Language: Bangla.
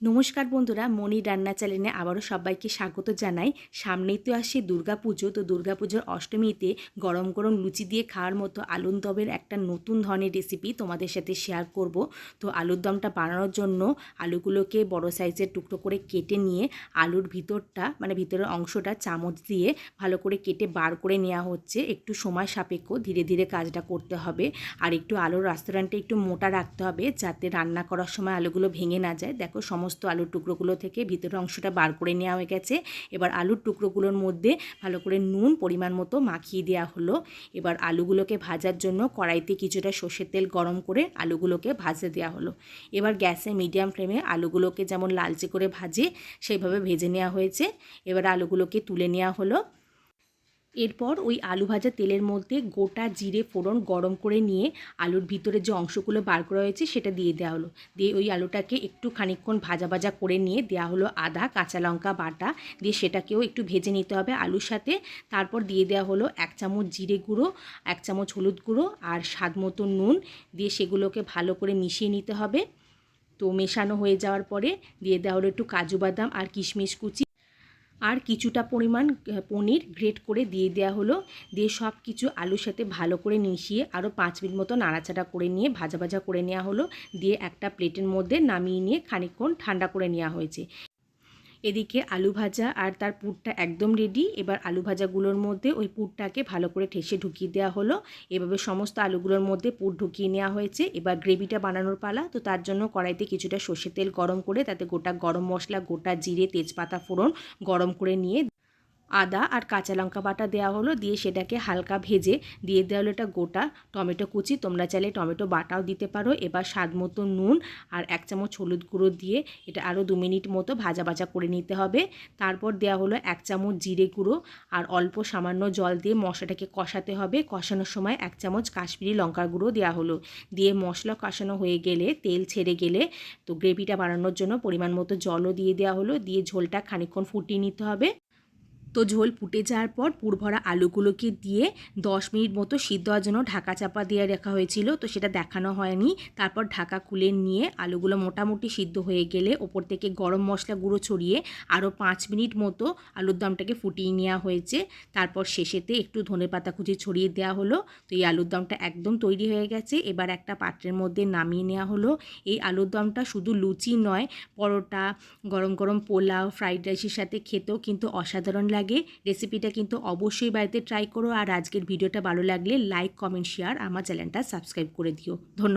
নমস্কার বন্ধুরা মনি রান্না চ্যানেলে আবারও সবাইকে স্বাগত জানাই। সামনেই তো আসছে দুর্গাপুজো, তো দুর্গাপুজোর অষ্টমীতে গরম গরম লুচি দিয়ে খাওয়ার মতো আলুর দমের একটা নতুন ধরনের রেসিপি তোমাদের সাথে শেয়ার করব। তো আলুর দমটা বানানোর জন্য আলুগুলোকে বড় সাইজের টুকরো করে কেটে নিয়ে আলুর ভিতরটা মানে ভিতরের অংশটা চামচ দিয়ে ভালো করে কেটে বার করে নেওয়া হচ্ছে। একটু সময় সাপেক্ষ, ধীরে ধীরে কাজটা করতে হবে। আর একটু আলুর রেস্টুরেন্টে একটু মোটা রাখতে হবে যাতে রান্না করার সময় আলুগুলো ভেঙে না যায়। দেখো সমস্ত আলুর টুকরোগুলো থেকে ভিতরের অংশটা বার করে নেওয়া হয়ে গেছে। এবার আলুর টুকরোগুলোর মধ্যে ভালো করে নুন পরিমাণ মতো মাখিয়ে দেওয়া হলো। এবার আলুগুলোকে ভাজার জন্য কড়াইতে কিছুটা সর্ষের তেল গরম করে আলুগুলোকে ভাজতে দেওয়া হলো। এবার গ্যাসে মিডিয়াম ফ্লেমে আলুগুলোকে যেমন লালচে করে ভাজে, সেইভাবে ভেজে নেওয়া হয়েছে। এবার আলুগুলোকে তুলে নেওয়া হলো। এরপর ওই আলু ভাজা তেলের মধ্যে গোটা জিরে ফোড়ন গরম করে নিয়ে আলুর ভিতরে যে অংশগুলো বার করা হয়েছে সেটা দিয়ে দেওয়া হলো। দিয়ে ওই আলুটাকে একটু খানিকক্ষণ ভাজা ভাজা করে নিয়ে দেওয়া হলো আদা, কাঁচা লঙ্কা বাটা। দিয়ে সেটাকেও একটু ভেজে নিতে হবে আলুর সাথে। তারপর দিয়ে দেওয়া হলো এক চামচ জিরে গুঁড়ো, এক চামচ হলুদ গুঁড়ো আর স্বাদ মতো নুন। দিয়ে সেগুলোকে ভালো করে মিশিয়ে নিতে হবে। তো মেশানো হয়ে যাওয়ার পরে দিয়ে দেওয়া হলো একটু কাজু বাদাম আর কিশমিশ কুচি। আর কিছুটা পরিমাণ পনির গ্রেট করে দিয়ে দেওয়া হলো। দিয়ে সব কিছু আলুর সাথে ভালো করে মিশিয়ে আরও পাঁচ মিনিট মতো নাড়াচাড়া করে নিয়ে ভাজা ভাজা করে নেওয়া হলো। দিয়ে একটা প্লেটের মধ্যে নামিয়ে নিয়ে খানিকক্ষণ ঠান্ডা করে নেওয়া হয়েছে। এদিকে আলু ভাজা আর তার পুরটা একদম রেডি এবার আলু ভাজাগুলোর মধ্যে ওই পুরটাকে ভালো করে ঠেসে ঢুকিয়ে দেওয়া হলো। এভাবে সমস্ত আলুগুলোর মধ্যে পুর ঢুকিয়ে নেওয়া হয়েছে। এবার গ্রেভিটা বানানোর পালা। তো তার জন্য কড়াইতে কিছুটা সর্ষে তেল গরম করে তাতে গোটা গরম মশলা, গোটা জিরে, তেজপাতা ফোড়ন গরম করে নিয়ে আদা আর কাঁচা লঙ্কা বাটা দেওয়া হলো, দিয়ে সেটাকে হালকা ভেজে দিয়ে দেওয়া হলো এটা গোটা টমেটো কুচি। তোমরা চাইলে টমেটো বাটাও দিতে পারো। এবার স্বাদ মতো নুন আর এক চামচ হলুদ গুঁড়ো দিয়ে এটা আরও দু মিনিট মতো ভাজা ভাজা করে নিতে হবে। তারপর দেওয়া হলো এক চামচ জিরে গুঁড়ো আর অল্প সামান্য জল দিয়ে মশলাটাকে কষাতে হবে। কষানোর সময় এক চামচ কাশ্মীরি লঙ্কার গুঁড়ো দেওয়া হলো। দিয়ে মশলা কষানো হয়ে গেলে, তেল ছেড়ে গেলে তো গ্রেভিটা বানানোর জন্য পরিমাণ মতো জলও দিয়ে দেওয়া হলো। দিয়ে ঝোলটা খানিকক্ষণ ফুটিয়ে নিতে হবে। তো ঝোল ফুটে যাওয়ার পর পুরভরা আলুগুলোকে দিয়ে দশ মিনিট মতো সিদ্ধ হওয়ার জন্য ঢাকা চাপা দিয়ে রাখা হয়েছিল। তো সেটা দেখানো হয়নি। তারপর ঢাকা খুলে নিয়ে আলুগুলো মোটামুটি সিদ্ধ হয়ে গেলে ওপর থেকে গরম মশলা গুঁড়ো ছড়িয়ে আরও পাঁচ মিনিট মতো আলুর দমটাকে ফুটিয়ে নেওয়া হয়েছে। তারপর শেষেতে একটু ধনে পাতা কুচি ছড়িয়ে দেওয়া হলো। তো এই আলুর দমটা একদম তৈরি হয়ে গেছে। এবার একটা পাত্রের মধ্যে নামিয়ে নেওয়া হলো। এই আলুর দমটা শুধু লুচি নয়, পরোটা, গরম গরম পোলাও, ফ্রাইড রাইসের সাথে খেতেও কিন্তু অসাধারণ লাগে। লাগে। রেসিপিটা কিন্তু অবশ্যই বাড়িতে ট্রাই করো। আর আজকের ভিডিওটা ভালো লাগলে লাইক কমেন্ট শেয়ার আমার চ্যানেলটা সাবস্ক্রাইব করে দিও। ধন্যবাদ।